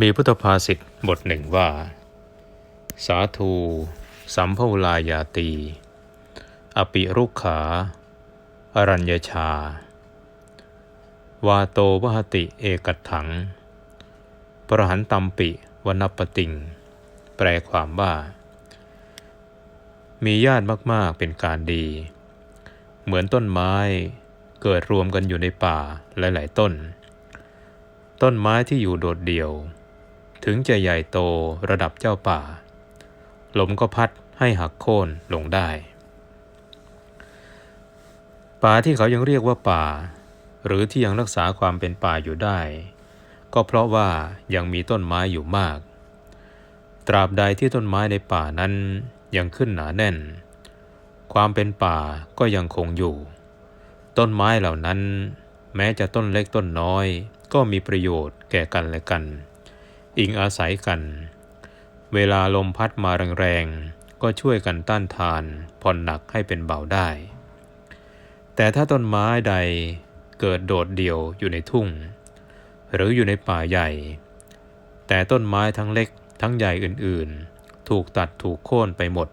มีพุทธภาษิตบทหนึ่งว่า สาธุสัมภวลายาตี อปิรุกขา อรัญญชา วาโตวหติเอกัตถัง ประหันตัมปิวนปติง แปลความว่า มีญาติมาก ๆ เป็นการดี เหมือนต้นไม้เกิดรวมกันอยู่ในป่าหลาย ๆ ต้น ต้นไม้ที่อยู่โดดเดี่ยว ถึงจะใหญ่โตระดับเจ้าป่า ลมก็พัดให้หักโค่นลงได้ ป่าที่เขายังเรียกว่าป่า หรือที่ยังรักษาความเป็นป่าอยู่ได้ ก็เพราะว่ายังมีต้นไม้อยู่มาก ตราบใดที่ต้นไม้ในป่านั้นยังขึ้นหนาแน่น ความเป็นป่าก็ยังคงอยู่ ต้นไม้เหล่านั้น แม้จะต้นเล็กต้นน้อย ก็มีประโยชน์แก่กันและกัน อิงอาศัยกัน เวลาลมพัดมาแรงๆ ก็ช่วยกันต้านทานผ่อนหนักให้เป็นเบาได้ แต่ถ้าต้นไม้ใดเกิดโดดเดี่ยวอยู่ในทุ่ง หรืออยู่ในป่าใหญ่ แต่ต้นไม้ทั้งเล็กทั้งใหญ่อื่นๆ ถูกตัดถูกโค่นไปหมด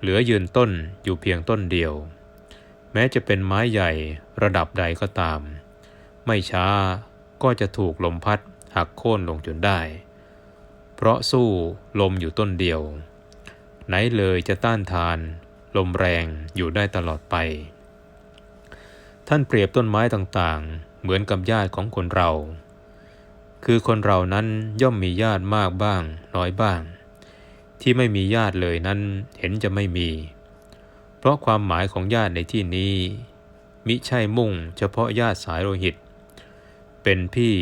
เหลือยืนต้นอยู่เพียงต้นเดียว แม้จะเป็นไม้ใหญ่ระดับใดก็ตาม ไม่ช้าก็จะถูกลมพัด หักโค่นลงจนได้ เพราะสู้ลมอยู่ต้นเดียว ไหนเลยจะต้านทาน ลมแรงอยู่ได้ตลอดไป ท่านเปรียบต้นไม้ต่างๆ เหมือนกับญาติของคนเรา คือคนเรานั้นย่อมมีญาติมากบ้าง น้อยบ้าง ที่ไม่มีญาติเลยนั้นเห็นจะไม่มี เพราะความหมายของญาติในที่นี้มิใช่มุ่งเฉพาะญาติสายโลหิต เป็นพี่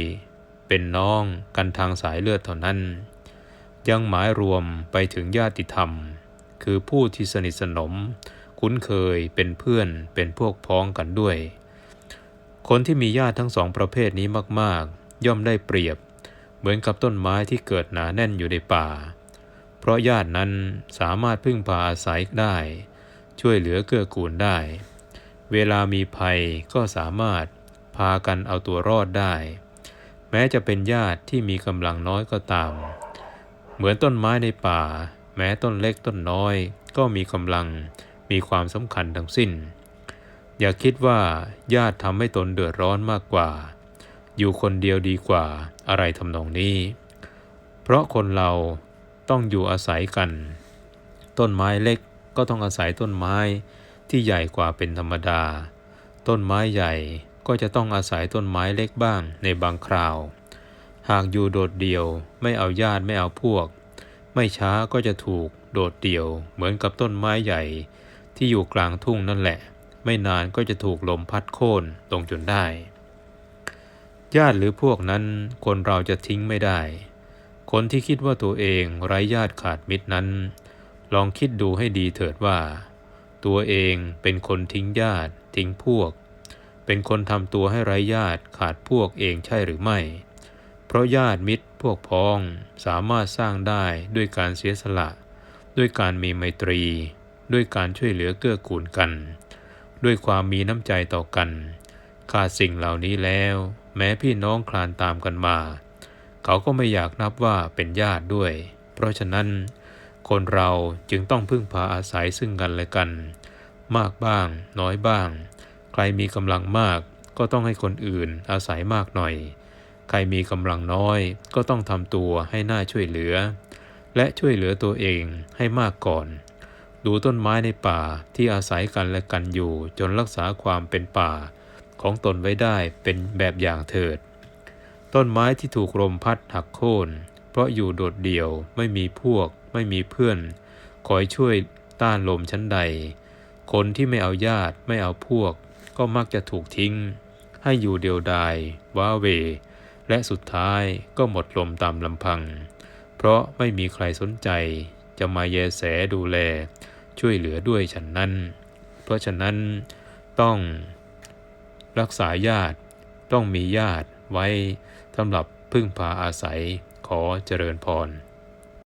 เป็นน้องกันทางสายเลือดเท่านั้น ยังหมายรวมไปถึงญาติธรรม คือผู้ที่สนิทสนม คุ้นเคยเป็นเพื่อนเป็นพวกพ้องกันด้วย คนที่มีญาติทั้งสองประเภทนี้มากๆ ย่อมได้เปรียบ เหมือนกับต้นไม้ที่เกิดหนาแน่นอยู่ในป่า เพราะญาตินั้นสามารถพึ่งพาอาศัยได้ ช่วยเหลือเกื้อกูลได้ เวลามีภัยก็สามารถพากันเอาตัวรอดได้ แม้จะเป็นญาติที่มีกำลังน้อยก็ตาม เหมือนต้นไม้ในป่า แม้ต้นเล็กต้นน้อย ก็มีกำลังมีความสำคัญทั้งสิ้น อย่าคิดว่าญาติทำให้ตนเดือดร้อนมากกว่า อยู่คนเดียวดีกว่าอะไรทำนองนี้ เพราะคนเราต้องอยู่อาศัยกัน ต้นไม้เล็กก็ต้องอาศัยต้นไม้ที่ใหญ่กว่าเป็นธรรมดา ต้นไม้ใหญ่ ก็จะต้องอาศัยต้นไม้เล็กบ้างในบางคราว หากอยู่โดดเดี่ยวไม่เอาญาติไม่เอาพวก ไม่ช้าก็จะถูกโดดเดี่ยวเหมือนกับต้นไม้ใหญ่ ที่อยู่กลางทุ่งนั่นแหละ ไม่นานก็จะถูกลมพัดโค่นลงจนได้ ญาติหรือพวกนั้นคนเราจะทิ้งไม่ได้ คนที่คิดว่าตัวเองไร้ญาติขาดมิตรนั้น ลองคิดดูให้ดีเถิดว่า ตัวเองเป็นคนทิ้งญาติทิ้งพวก เป็นคนทำตัวให้ไร้ญาติขาดพวกเองใช่หรือไม่ เพราะญาติมิตรพวกพ้องสามารถสร้างได้ด้วยการเสียสละ ด้วยการมีไมตรี ด้วยการช่วยเหลือเกื้อกูลกัน ด้วยความมีน้ำใจต่อกัน ขาดสิ่งเหล่านี้แล้ว แม้พี่น้องคลานตามกันมา เขาก็ไม่อยากนับว่าเป็นญาติด้วย เพราะฉะนั้น คนเราจึงต้องพึ่งพาอาศัยซึ่งกันและกัน มากบ้างน้อยบ้าง ใครมีกำลังมากก็ต้องให้คนอื่นอาศัยมากหน่อย ใครมีกำลังน้อยก็ต้องทำตัวให้น่าช่วยเหลือ และช่วยเหลือตัวเองให้มากก่อน ดูต้นไม้ในป่าที่อาศัยกันและกันอยู่จนรักษาความเป็นป่า ของตนไว้ได้เป็นแบบอย่างเถิด ต้นไม้ที่ถูกลมพัดหักโค่นเพราะอยู่โดดเดี่ยวไม่มีพวก ไม่มีเพื่อน คอยช่วยต้านลมชั้นใด คนที่ไม่เอาญาติไม่เอาพวก ก็มักจะถูกทิ้ง ให้อยู่เดียวดายว้าเว และสุดท้ายก็หมดลมตามลำพัง เพราะไม่มีใครสนใจจะมาแยแสดูแล ช่วยเหลือด้วยฉันนั้น เพราะฉะนั้นต้องรักษาญาติต้องมีญาติไว้สำหรับพึ่งพาอาศัยขอเจริญพร